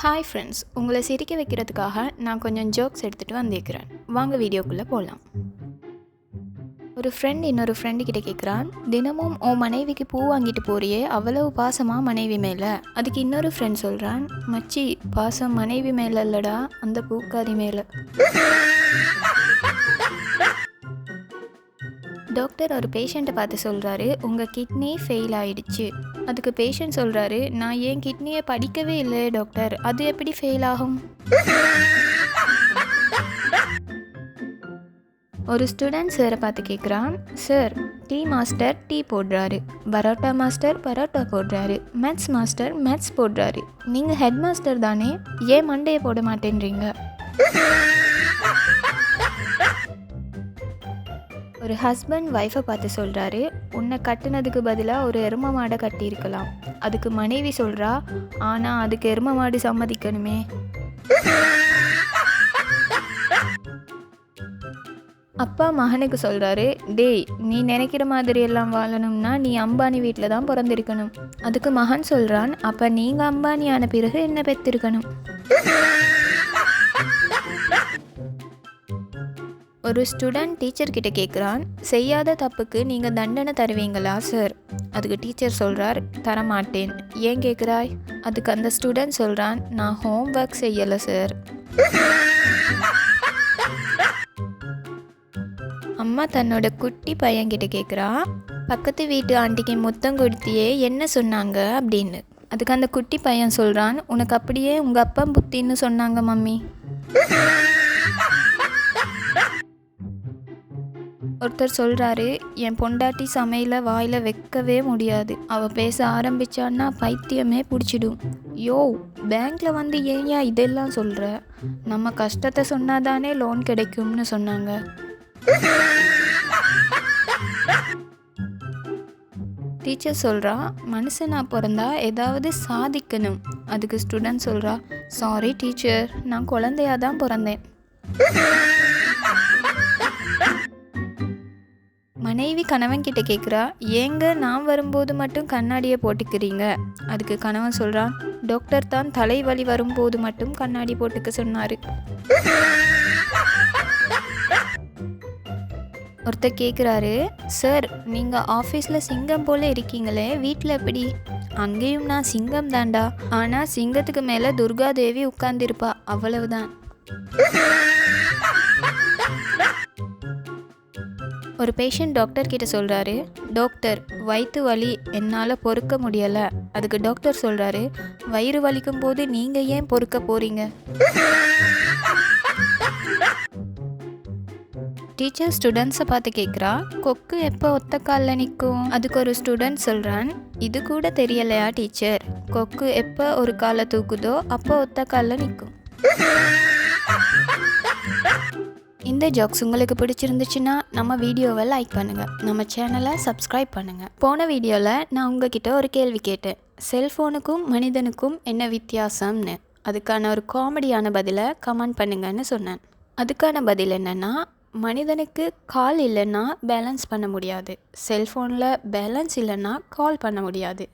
Hi friends உங்களை சிரிக்க வைக்கிறதுக்காக நான் கொஞ்சம் ஜோக்ஸ் எடுத்துகிட்டு வந்திருக்கிறேன். வாங்க வீடியோக்குள்ளே போகலாம் ஒரு ஃப்ரெண்ட் இன்னொரு ஃப்ரெண்டு கிட்ட கேட்குறான் தினமும் உன் மனைவிக்கு பூ வாங்கிட்டு போறியே அவ்வளவு பாசமாக மனைவி மேலே? அதுக்கு இன்னொரு ஃப்ரெண்ட் சொல்கிறான் மச்சி பாசம் மனைவி மேலே இல்லடா அந்த பூக்காரி மேலே. டாக்டர் ஒரு பேஷண்ட்டை பார்த்து சொல்கிறாரு உங்கள் கிட்னி ஃபெயில் ஆயிடுச்சு. அதுக்கு பேஷண்ட் சொல்கிறாரு நான் ஏன் கிட்னியை படிக்கவே இல்லை டாக்டர். அது எப்படி ஃபெயில் ஆகும்? ஒரு ஸ்டூடெண்ட் சாரை பார்த்து கேட்குறான் சார் டீ மாஸ்டர் டீ போடுறாரு. பரோட்டா மாஸ்டர் பரோட்டா போடுறாரு. மேத்ஸ் மாஸ்டர் மேத்ஸ் போடுறாரு. நீங்கள் ஹெட் மாஸ்டர் தானே? ஏன் மண்டையை போட மாட்டேன்றீங்க? ஒரு ஹஸ்பண்ட் ஒய்ஃபை பார்த்து சொல்கிறாரு உன்னை கட்டினதுக்கு பதிலாக ஒரு எரும மாடை கட்டியிருக்கலாம். அதுக்கு மனைவி சொல்கிறா ஆனால் அதுக்கு எரும மாடு சம்மதிக்கணுமே. அப்பா மகனுக்கு சொல்கிறாரு டேய் நீ நினைக்கிற மாதிரி எல்லாம் வாழணும்னா நீ அம்பானி வீட்டில் தான் பிறந்திருக்கணும். அதுக்கு மகன் சொல்கிறான் அப்போ நீங்கள் அம்பானி ஆன பிறகு என்ன பெற்றிருக்கணும்? ஒரு ஸ்டூடெண்ட் டீச்சர் கிட்ட கேட்குறான் செய்யாத தப்புக்கு நீங்கள் தண்டனை தருவீங்களா சார் அதுக்கு டீச்சர் சொல்கிறார் தரமாட்டேன். ஏன் கேட்குறாய் அதுக்கு அந்த ஸ்டூடெண்ட் சொல்கிறான் நான் ஹோம் ஒர்க் செய்யலை சார் அம்மா தன்னோட குட்டி பையன்கிட்ட கேட்குறா பக்கத்து வீட்டு ஆண்டிக்கு முத்தம் கொடுத்தியே என்ன சொன்னாங்க? அப்படின்னு. அதுக்கு அந்த குட்டி பையன் சொல்கிறான் உனக்கு அப்படியே உங்கள் அப்பா புத்தின்னு சொன்னாங்க மம்மி. டாக்டர் சொல்கிறாரு என் பொண்டாட்டி சமையல வாயில் வைக்கவே முடியாது. அவள் பேச ஆரம்பிச்சான்னா பைத்தியமே பிடிச்சிடும். யோ பேங்க்கில் வந்து ஏன்யா இதெல்லாம் சொல்கிற நம்ம கஷ்டத்தை சொன்னாதானே லோன் கிடைக்கும்னு சொன்னாங்க. டீச்சர் சொல்கிறா மனுஷனாக பிறந்தா ஏதாவது சாதிக்கணும். அதுக்கு ஸ்டூடெண்ட் சொல்கிறா சாரி டீச்சர் நான் குழந்தையா தான் பிறந்தேன். மனைவி கணவன் கிட்ட கேட்குறா ஏங்க நான் வரும்போது மட்டும் கண்ணாடியை போட்டுக்கிறீங்க? அதுக்கு கணவன் சொல்கிறான் டாக்டர் தான் தலைவலி வரும்போது மட்டும் கண்ணாடி போட்டுக்க சொன்னார். ஒருத்தர் கேட்குறாரு சார் நீங்கள் ஆஃபீஸில் சிங்கம் போல் இருக்கீங்களே வீட்டில் எப்படி? அங்கேயும் நான் சிங்கம் தாண்டா ஆனால் சிங்கத்துக்கு மேலே துர்காதேவி உட்கார்ந்துருப்பா அவ்வளவுதான். ஒரு பேஷண்ட் டாக்டர் கிட்ட சொல்கிறாரு டாக்டர் வயிற்று வலி என்னால் பொறுக்க முடியலை. அதுக்கு டாக்டர் சொல்கிறாரு வயிறு வலிக்கும் போது நீங்கள் ஏன் பொறுக்க போகிறீங்க டீச்சர் ஸ்டூடெண்ட்ஸை பார்த்து கேட்குறா கொக்கு எப்போ ஒத்த காலில் நிற்கும் அதுக்கு ஒரு ஸ்டூடெண்ட் சொல்கிறான் இது கூட தெரியலையா டீச்சர் கொக்கு எப்போ ஒரு காலை தூக்குதோ அப்போ ஒத்த காலில் நிற்கும் இந்த ஜோக்ஸ் உங்களுக்கு பிடிச்சிருந்துச்சுன்னா நம்ம வீடியோவை லைக் பண்ணுங்கள் நம்ம சேனலை சப்ஸ்கிரைப் பண்ணுங்கள் போன வீடியோவில் நான் உங்ககிட்ட ஒரு கேள்வி கேட்டேன். செல்ஃபோனுக்கும் மனிதனுக்கும் என்ன வித்தியாசம்னு? அதுக்கான ஒரு காமெடியான பதிலை கமெண்ட் பண்ணுங்கன்னு சொன்னேன். அதுக்கான பதில் என்னென்னா மனிதனுக்கு கால் இல்லைன்னா பேலன்ஸ் பண்ண முடியாது. செல்ஃபோனில் பேலன்ஸ் இல்லைன்னா கால் பண்ண முடியாது.